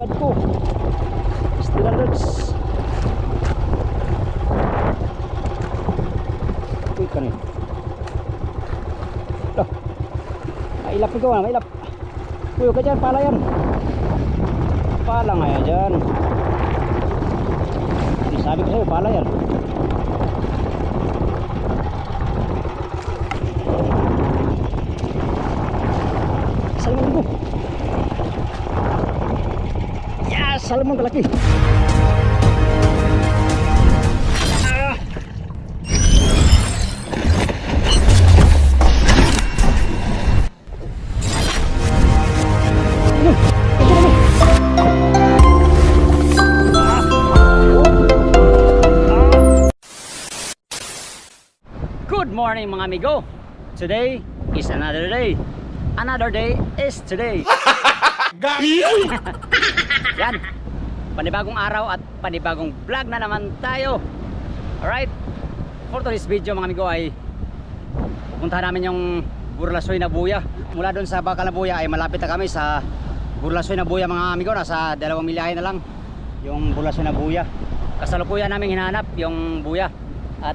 Bad ko. Still alerts. Uy, kanin. Loh. Mailap ikaw na, mailap. Uy, huwag ka pala yan. Pala nga yan dyan. Sabi ko sa'yo, pala yan. Salmon ko. Salmon kalaki. Ah. Good morning mga amigo. Today is another day. Another day is today. Yan. Panibagong araw at panibagong vlog na naman tayo. Alright. For today's video mga amigo ay pupuntahan namin yung Burlasoy na Buya. Mula doon sa Bakal na Buya ay malapit na kami sa Burlasoy na Buya mga amigo. Nasa dalawang milyahe na lang yung Burlasoy na Buya. Kasalukuyan namin hinahanap yung Buya. At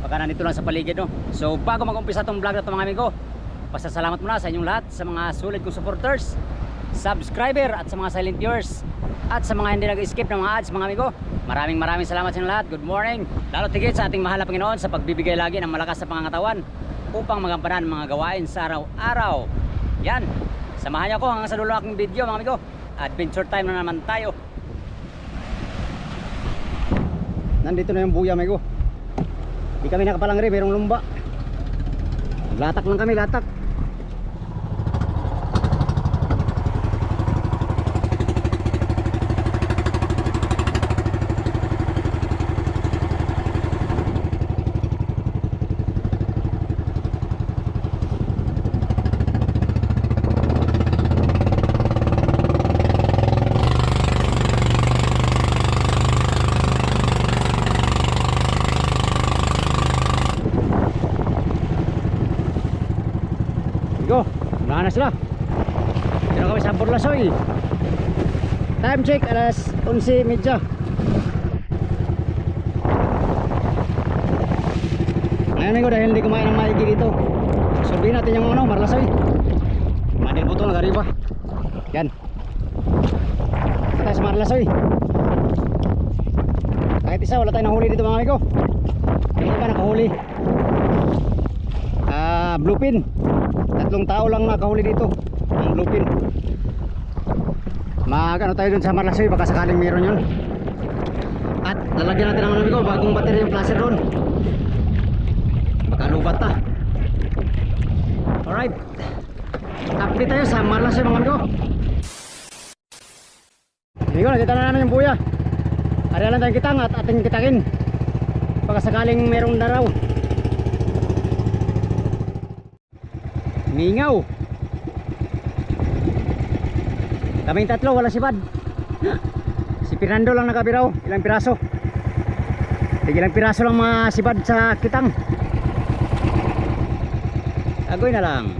baka nandito lang sa paligid no. So bago mag-umpisa tong vlog na to mga amigo, pasasalamat muna sa inyong lahat sa mga sulit kong supporters, subscriber at sa mga silent viewers at sa mga hindi nag-skip ng mga ads mga amigo. Maraming maraming salamat sa inyong lahat. Good morning. Lalo tigit sa ating mahal na Panginoon sa pagbibigay lagi ng malakas sa pangangatawan upang magampanan mga gawain sa araw-araw. Yan. Samahan niyo ako hanggang sa dulo ng aking video mga amigo. Adventure time na naman tayo. Nandito na yung buya amigo. Di kami nakapalangri, mayroong lumba. Latak lang kami, latak. Go, unahan na sila. Dito kami sa Burlasoy. Time check alas 11.30. Ngayon amigo dahil hindi kumain ng maigi dito. Survey natin yung ano, Marlasoy. Manil buto ng gariba. Yan. Tayo sa Marlasoy. Kahit isa wala tayong nahuli dito mga amigo. Yung iba nakahuli. Ah, bluepin. Tatlong tao lang nakahuli dito. Ang bluepin. Mag ano tayo dun sa Marlasoy baka sakaling meron yun. At lalagyan natin ng ano amigo, bagong battery yung flasher doon. Baka lubat ta. Alright. Update tayo sa Marlasoy mga amigo. Amigo, nakita na namin yung buya. Ari lang tayong kitang at ating kitangin. Baka sakaling merong daraw. Mingaw. Kaming tatlo, wala si Bad. Si Fernando lang nakabiraw. Ilang piraso. Ilang piraso lang mga si Bad sa kitang. Agoy na lang.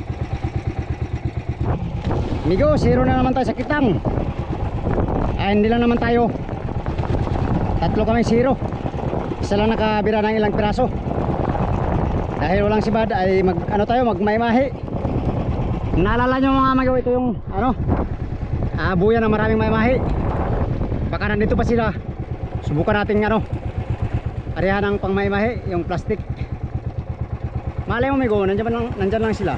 Migo, zero na naman tayo sa kitang. Ay, hindi lang naman tayo. Tatlo kami zero. Isa lang nakabira ng ilang piraso. Dahil walang si Bad ay mag ano tayo magmaimahi. Naalala nyo mga magawa ito yung ano ah, buya na maraming maimahi. Baka nandito pa sila. Subukan natin ano arihan ng pangmaimahi yung plastic. Malay mo migo, nandiyan, ba lang, nandiyan lang sila.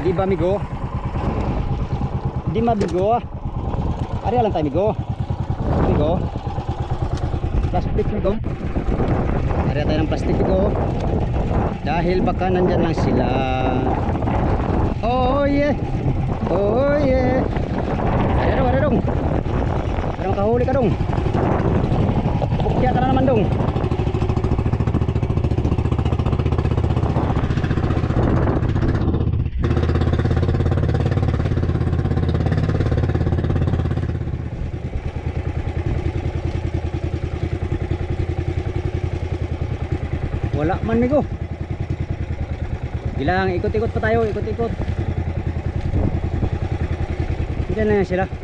Di ba migo? Di ba migo? Arihan lang tayo migo. Migo. Plastic migo. Arihan tayo ng plastic migo. Dahil baka nandyan lang sila. Oh yeah. Oh yeah. Dong, ada dong. Dong kahuli ka dong. Bukya ka na naman dong. Wala man migo. Bilang ikot-ikot pa tayo, ikot-ikot. Diyan na yan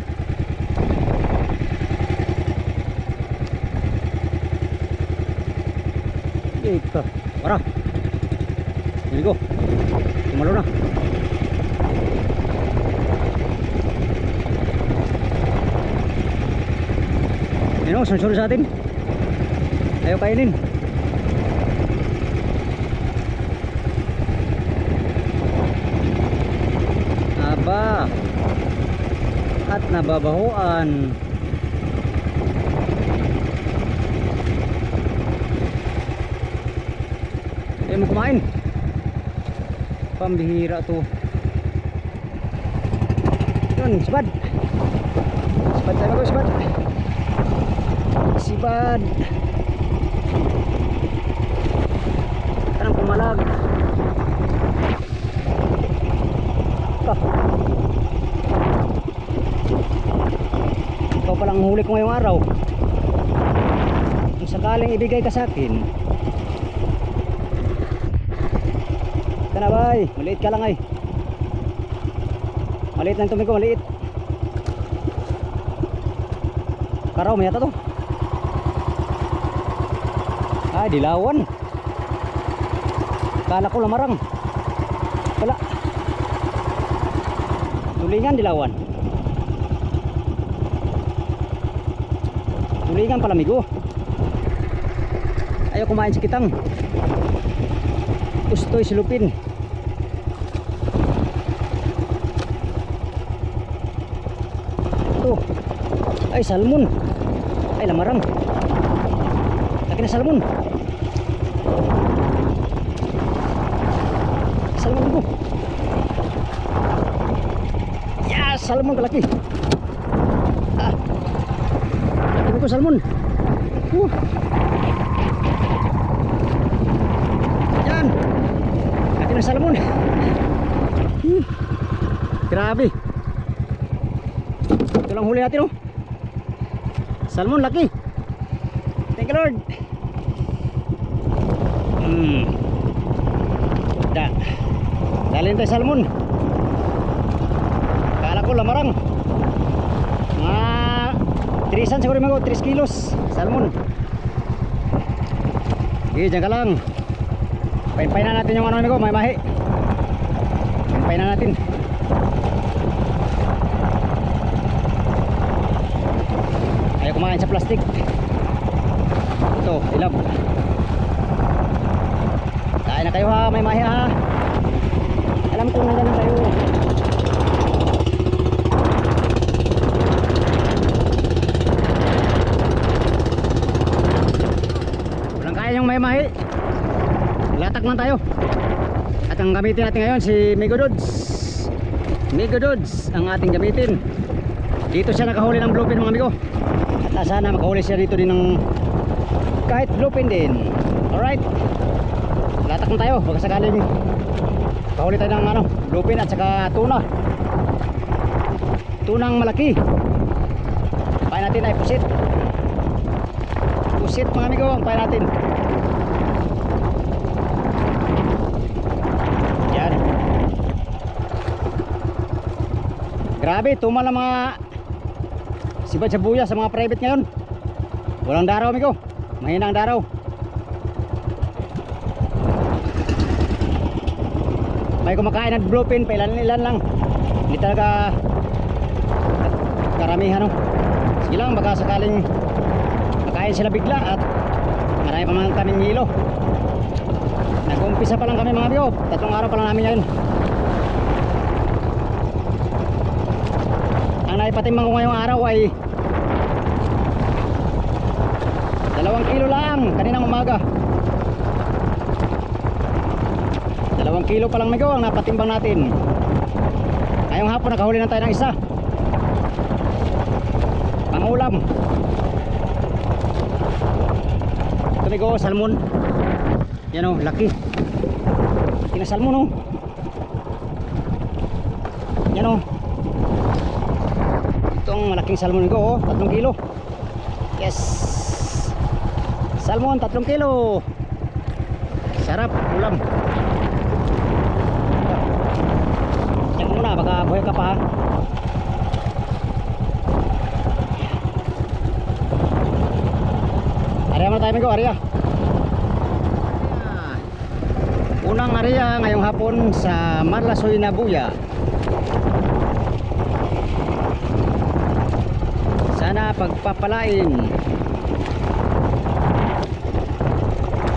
sila. Ika. Para. Here go. Tumalo na. Yan o, sunsuri sa atin. Ayaw kainin. Aba. At nababahuan. Mo kumain. Pambihira to. Yun, sibad. Sibad tayo mag sibad. Sibad. Anong pumalag? Ikaw palang huli ko ngayong araw. Kung sakaling ibigay ka sa akin, ka na bay, maliit ka lang ay. Maliit lang tumig ko, maliit. Karaw, may yata to. Ay, dilawan. Kala ko lamarang. Wala. Tulingan dilawan. Tulingan pala migo. Ayaw kumain si kitang. Gusto'y silupin. Ito. Ay, salmon. Ay, lamarang. Laki na salmon. Salmon ko. Yes, salmon kalaki. Ah. Laki ko salmon. Uh. Yan. Laki salmon. Hmm. Grabe. Ito lang huli natin oh. Salmon laki. Thank you Lord. Hmm. Da. Dalhin tayo salmon. Kala ko lamarang. Mga 3 siguro mga 3 kilos salmon. Okay, dyan ka lang. Pain-pain na natin yung ano ko, may mahi. Pain-pain na natin. Ayaw kumain sa plastic. Ito, ilap. Kain na kayo ha, may mahi ha. Alam ko na na kayo. Walang kaya yung may mahi. Latak na tayo. At ang gamitin natin ngayon si Megodods. Megodods ang ating gamitin. Dito siya nakahuli ng bluefin mga amigo. At sana makahuli siya dito din ng kahit bluefin din. Alright. Latak na tayo. Baka sakaling kahuli tayo ng ano, bluefin at saka tuna. Tunang malaki. Pain natin ay pusit. Pusit mga amigo ang pain natin. Yan. Grabe, tumal ang mga sibad sa buya sa mga private ngayon. Walang daraw, amigo. Mahina ang daraw. May kumakain ng bluefin, pailan-ilan lang. Hindi talaga karamihan, no? Sige lang, baka sakaling makain sila bigla at marami pa man kaming hilo. Nag-umpisa pa lang kami mga amigo. Tatlong araw pa lang namin ngayon. Ang naipatimbang ko ngayong araw ay dalawang kilo lang kaninang umaga. Dalawang kilo pa lang amigo ang napatimbang natin. Ngayong hapon nakahuli na tayo ng isa. Pangulam. Ito amigo, salmon. Yan o, laki. Laki na salmon o. Yan o. Itong malaking salmon ko oh, 3 kilo. Yes. Salmon 3 kilo. Sarap ulam. Yan muna baka buhay ka pa. Area mo na tayo amigo, area. Unang area ngayong hapon sa Marlasoy na Buya. Sana pagpapalain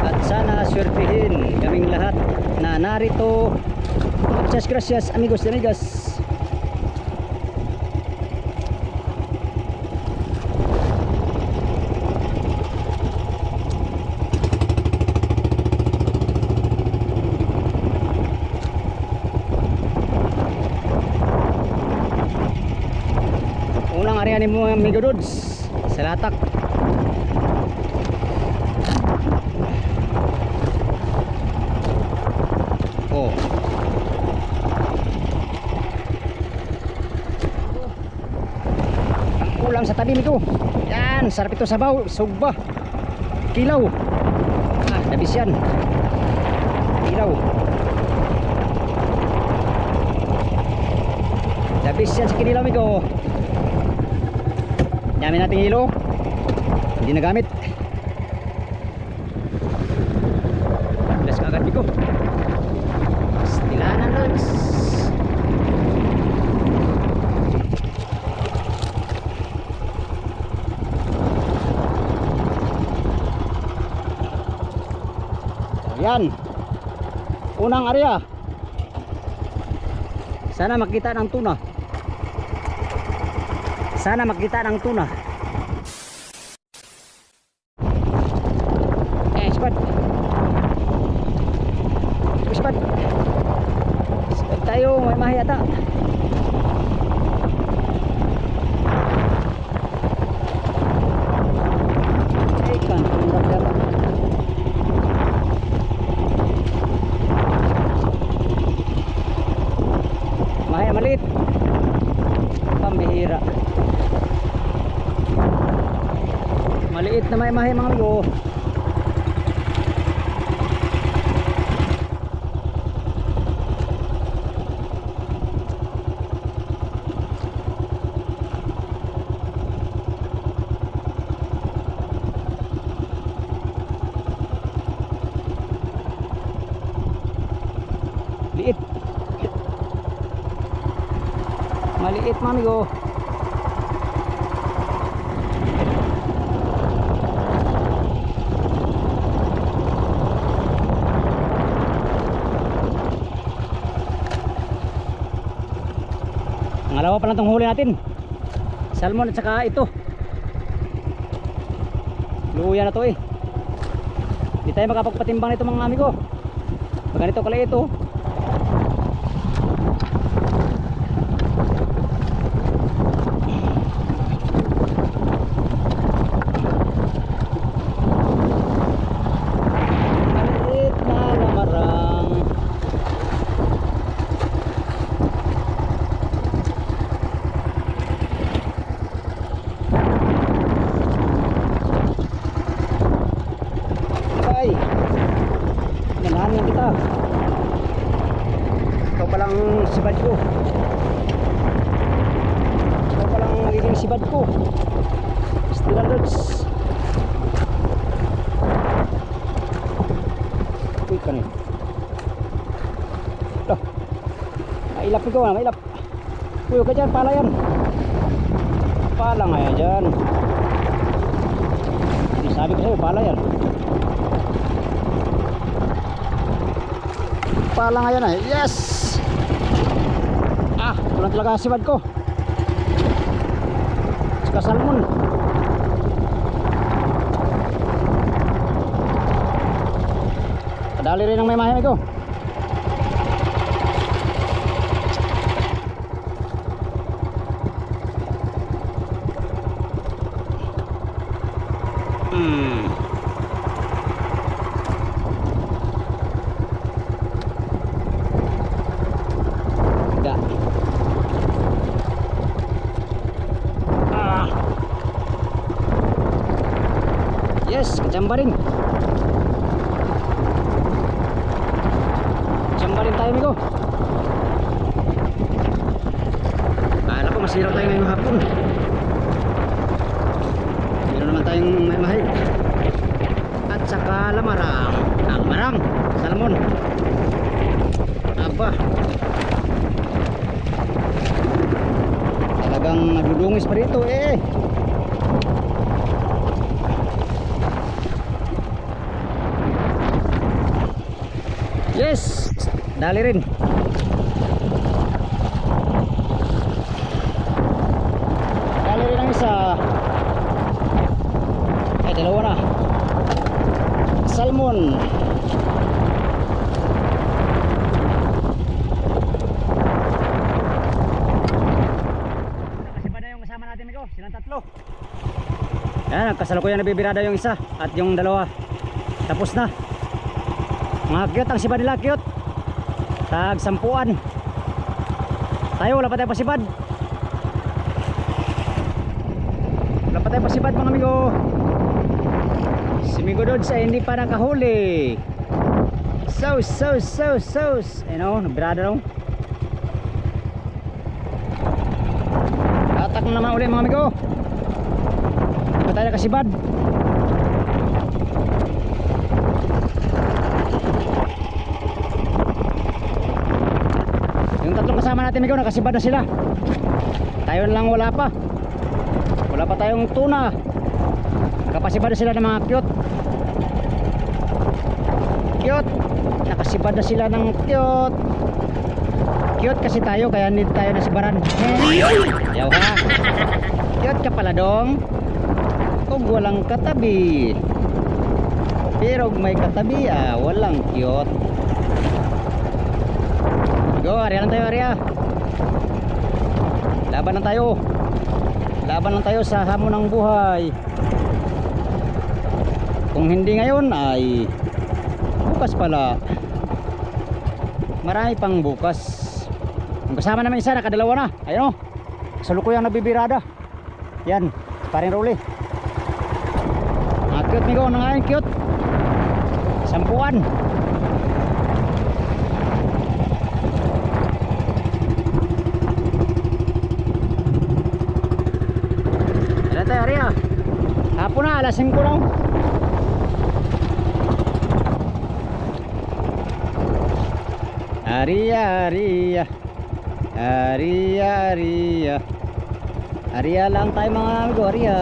at sana swertihin kaming lahat na narito. Muchas gracias amigos y amigas. Unang area ni mga amigo dudes sa latak. Oh. Tabi nito. Yan, sarap ito sabaw, sugba. Kilaw. Ah, nabis yan. Kilaw. Nabis yan sa kinilaw amigo. Dami nating hilo. Hindi nagamit. Let's go agad ko. Stilanan lods. Yan. Unang area. Sana makita ng tuna. Sana makita ng tuna. Eh. Squad. Squad tayo, may mahiyata. Eh, kan, tundak dapat. Mahaya maliit. Pambihira. Maliit na may mahi mga amigo. Liit. Maliit mga amigo. Pangalawa pa lang itong huli natin. Salmon at saka ito. Luya na to eh. Hindi tayo makapagpatimbang nito mga amigo. Pag ganito kalay ito. Maliit na lamarang. Ay. Kita. Ikaw palang sibad ko. Ikaw palang magiging sibad ko. Still alerts. Uy, kanin. Loh. Mailap ikaw na, mailap. Uy, huwag ka dyan, pala yan. Pala nga yan dyan. Sabi ko sa'yo, pala yan. Pala nga yan eh. Yes! Ah, kulang talaga sibad ko. Saka salmon. Kadali rin ang may mahimig ko. Hmm. Enggak. Ah. Rin. Kachamba rin tayo, amigo. Akala ko masira tayo ngayong hapon. Meron naman tayong may mahal. At saka lamarang. Ah, lamarang. Salmon. pa. Talagang nagdudungis pa rito eh. Yes! Dali rin. Dali rin ang isa. Ay, dalawa na. Salmon. Silang tatlo. Yan, nagkasalukuyan na bibirada yung isa at yung dalawa. Tapos na. Mga cute ang sibad nila, cute. Tag sampuan. Tayo, wala pa tayo pasibad. Wala pa tayo pasibad mga amigo. Si Migo Dods ay hindi pa nakahuli. Sauce, sauce, sauce, sauce. Ayun o, nabirada daw. Atak na naman ulit mga amigo. Pa tayo nakasibad. Yung tatlong kasama natin amigo, nakasibad na sila. Tayo lang wala pa. Wala pa tayong tuna. Nakapasibad na sila ng mga cute. Cute. Nakasibad na sila ng cute. Cute kasi tayo kaya hindi tayo nasibaran. Yaw ha. Cute ka pala dong. Kung walang katabi. Pero may katabi ah, walang cute. Go, Arya lang tayo, Arya. Laban lang tayo. Laban lang tayo sa hamon ng buhay. Kung hindi ngayon ay bukas pala. Marami pang bukas. Ang kasama namin isa, nakadalawa na. Ayun o. Sa lukuyang nabibirada. Yan, paring ruli. Mga cute, nga yun, cute? Sampuan. Ilan tayo, Arya? Alas 5 lang. Aria, Aria. Aria, Aria. Aria lang tayo mga amigo, Aria.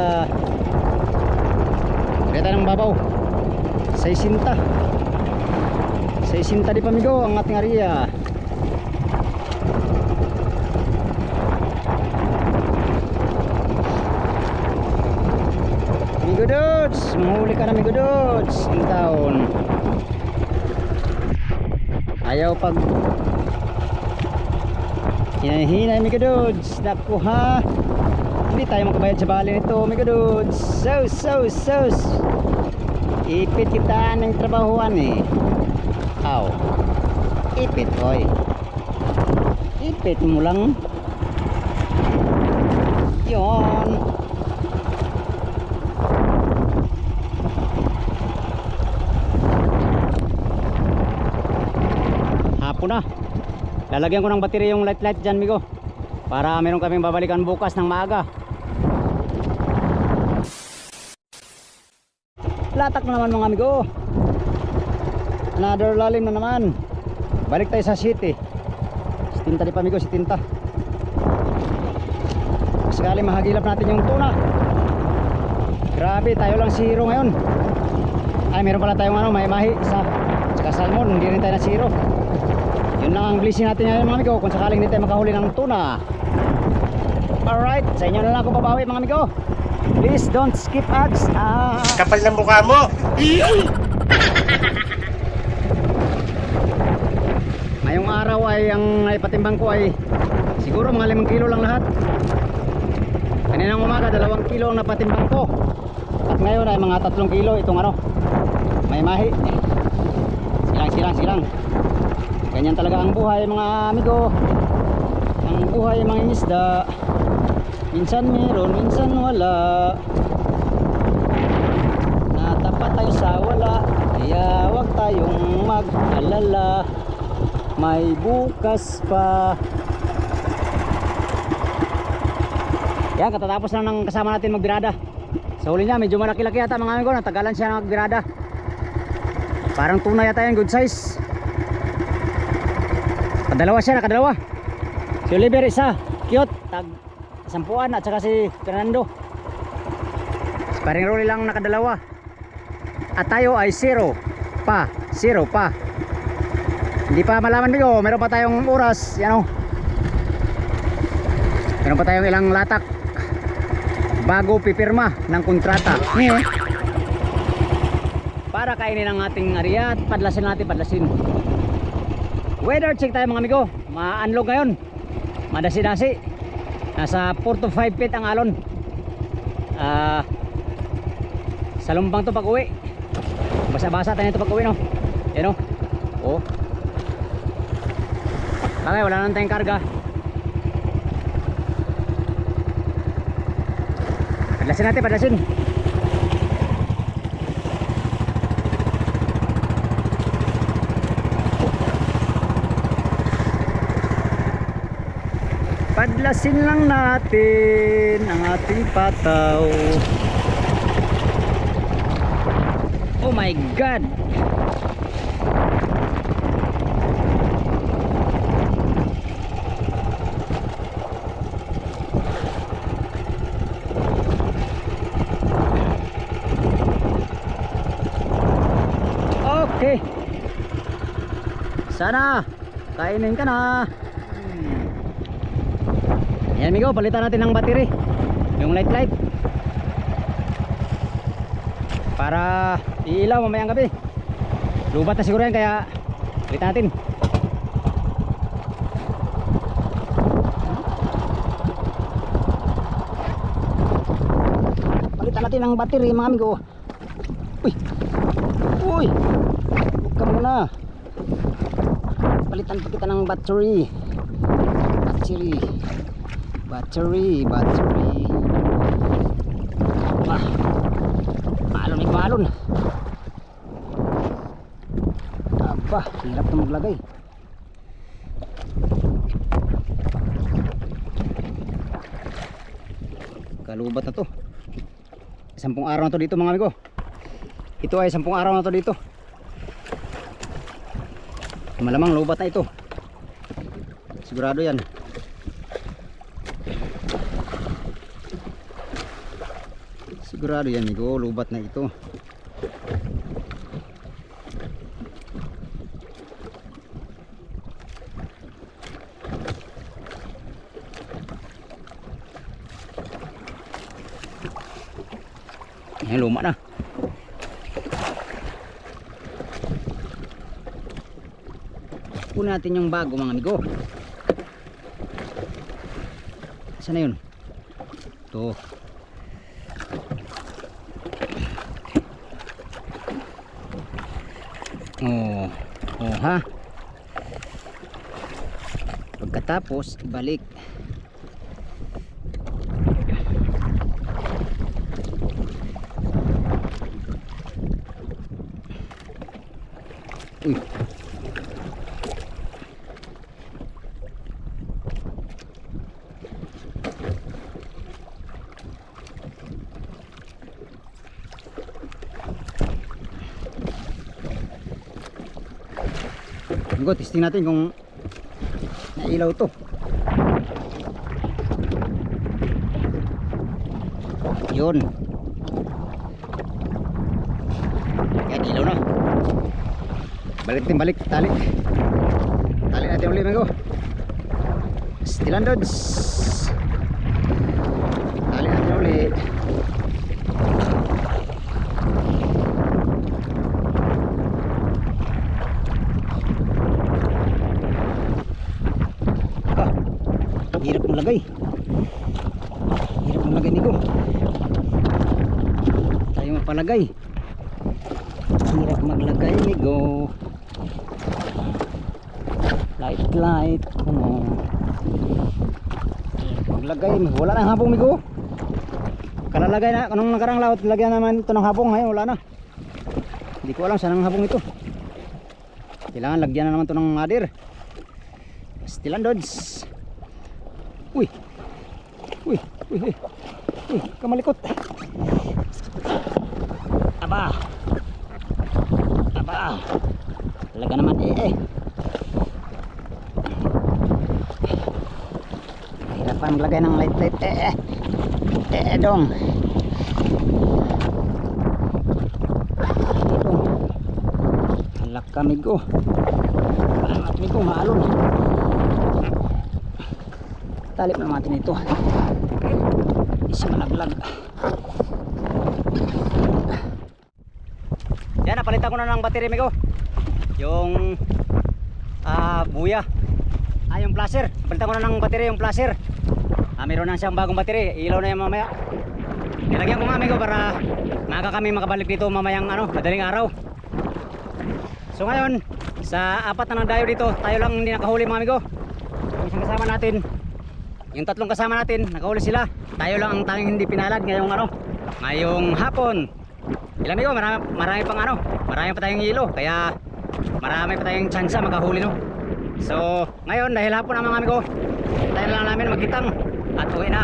Aria tayo ng babaw. Sa isinta. Sa isinta di pamigo ang ating Aria. Migo Dods, mahuli ka na Migo Dods. Ang taon. Ayaw pag Hinahinay Migo Dods. Naku ha. Hindi tayo makabayad sa bali nito Migo Dods. So, so, so. Ipit kita ng trabahuan eh. Aw. Ipit oy. Ipit mo lang. Yon. hapon na lalagyan ko ng baterya yung light light dyan migo. Para meron kaming babalikan bukas ng maaga. Latak na naman mga amigo another lalim na naman. Balik tayo sa city. Si tinta di pa amigo si tinta. Sakali mahagilap natin yung tuna. Grabe tayo lang zero ngayon. Ay meron pala tayong ano may mahi sa saka salmon. Hindi rin tayo na zero yun lang ang blessing natin ngayon mga amigo kung sakaling hindi tayo makahuli ng tuna. Alright sa inyo na lang ako babawi mga amigo. Please don't skip ads. Ah, Kapal ng mukha mo. ngayong araw ay ang naipatimbang ko ay siguro mga 5 kilo lang lahat kaninang umaga 2 kilo ang napatimbang ko at ngayon ay mga 3 kilo itong ano may mahi silang silang silang ganyan talaga ang buhay mga amigo. Ang buhay mga isda. Minsan meron minsan wala. Natapat tayo sa wala kaya wag tayong mag-alala. May bukas pa. Yan katatapos lang ng kasama natin magbirada. Sa huli niya medyo malaki-laki yata mga amigo. Natagalan siya nagbirada parang tunay yata yan good size Kadalawa siya, nakadalawa. Si Oliver isa, cute, tag sampuan at saka si Fernando. Sparring Rolly lang nakadalawa. At tayo ay zero pa, zero pa. Hindi pa malaman bigo, meron pa tayong oras, yan o. Meron pa tayong ilang latak bago pipirma ng kontrata. Ngayon, para kainin ang ating area at padlasin natin, padlasin. Weather check tayo mga amigo. Ma-unlock ngayon. Madasi-dasi. Nasa 4 to 5 feet ang alon. Ah, sa lumbang to pag uwi. Basa-basa tayo ito pag uwi no. Yan o. Oh. Bagay, wala nang tayong karga. Padlasin natin, padlasin. Padlasin lang natin ang ating pataw. Oh my God! Okay. Sana kainin ka na. Ayan amigo, palitan natin ng battery. Yung light light. Para iilaw mamayang gabi. Lubat na siguro yan kaya palitan natin. Palitan natin ng battery mga amigo. Uy. Uy. Huwag ka muna. Palitan pa kita ng battery. Battery. Battery, battery. Wah. Balon eh, balon. Aba, hirap na maglagay. Kalubat na to. Sampung araw na to dito mga amigo. Ito ay sampung araw na to dito. Malamang lubat na ito. Sigurado yan. Sigurado yan amigo, lubat na ito. Ayan, luma na. Kunin natin yung bago mga amigo. Saan na yun? Ito. Oh, oh ha. Pagkatapos, ibalik. Go, testing natin kung nailaw to. Yun. Yan, ilaw na. Balik din, balik. Tali. Tali natin ulit, mga Stilan Dodds. Tali natin ulit. Ah, hirap maglagay. Hirap maglagay nito. Tayo mapalagay. Hirap maglagay nito. Light light. Ano. Hirap Maglagay. Wala nang habong migo. Kalalagay na. Anong nakarang laot? Lagyan naman ito ng habong. Ngayon wala na. Hindi ko alam saan ang habong ito. Kailangan lagyan na naman ito ng mother. Stilan Dodds. Uy. Uy, uy, uy. Uy, kamalikot. Aba. Aba. Talaga naman eh eh. para maglagay ng light light. Eh, eh, eh, eh dong. Dong. Alak kami ko. Alamat kami ko, maalon. Talip na natin ito. Siya malaglag. Yan, napalitan ko na ng battery, Migo. Yung ah buya. Ah, yung flasher. Napalitan ko na ng battery yung flasher. Ah, meron na siyang bagong battery. Ilaw na yan mamaya. Nilagyan ko nga, Migo, para maaga kami makabalik dito mamayang ano, madaling araw. So ngayon, sa apat na ng dayo dito, tayo lang hindi nakahuli mga amigo. Yung isang kasama natin, yung tatlong kasama natin, nakahuli sila. Tayo lang ang tanging hindi pinalad ngayong ano, ngayong hapon. Ilang amigo, marami, marami pang ano, marami pa tayong hilo, kaya marami pa tayong tsansa makahuli no. So, ngayon dahil hapon na mga amigo, tayo lang namin magkitang at uwi na.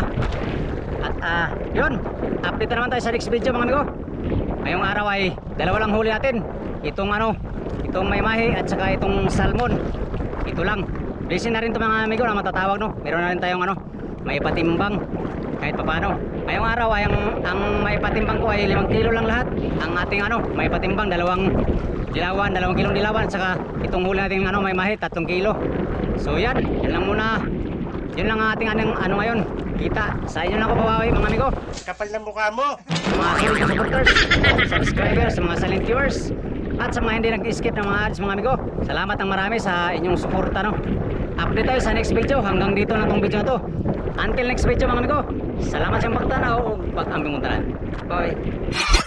At ah, yun, update na naman tayo sa next video mga amigo. Ngayong araw ay dalawa lang huli natin. Itong ano, itong maymahi at saka itong salmon. Ito lang. Blessing na rin ito mga amigo na matatawag no. Meron na rin tayong ano, may patimbang kahit papaano. Ngayong araw ay ang, ang may patimbang ko ay 5 kilo lang lahat. Ang ating ano, may patimbang dalawang dilawan, dalawang kilong dilawan saka itong huli natin ano, may mahi 3 kilo. So yan, yan lang muna. Yun lang ang ating anong, ano ngayon. Kita. Sa inyo lang ako bawawi mga amigo Kapal ng mukha mo! mga supporters, subscribers, sa mga silent viewers, at sa mga hindi nag-skip ng mga ads mga amigo. Salamat ng marami sa inyong suporta. No? Update tayo sa next video. Hanggang dito na tong video na to. Until next video mga amigo. Salamat sa pagtanaw o pag-ambing Bye.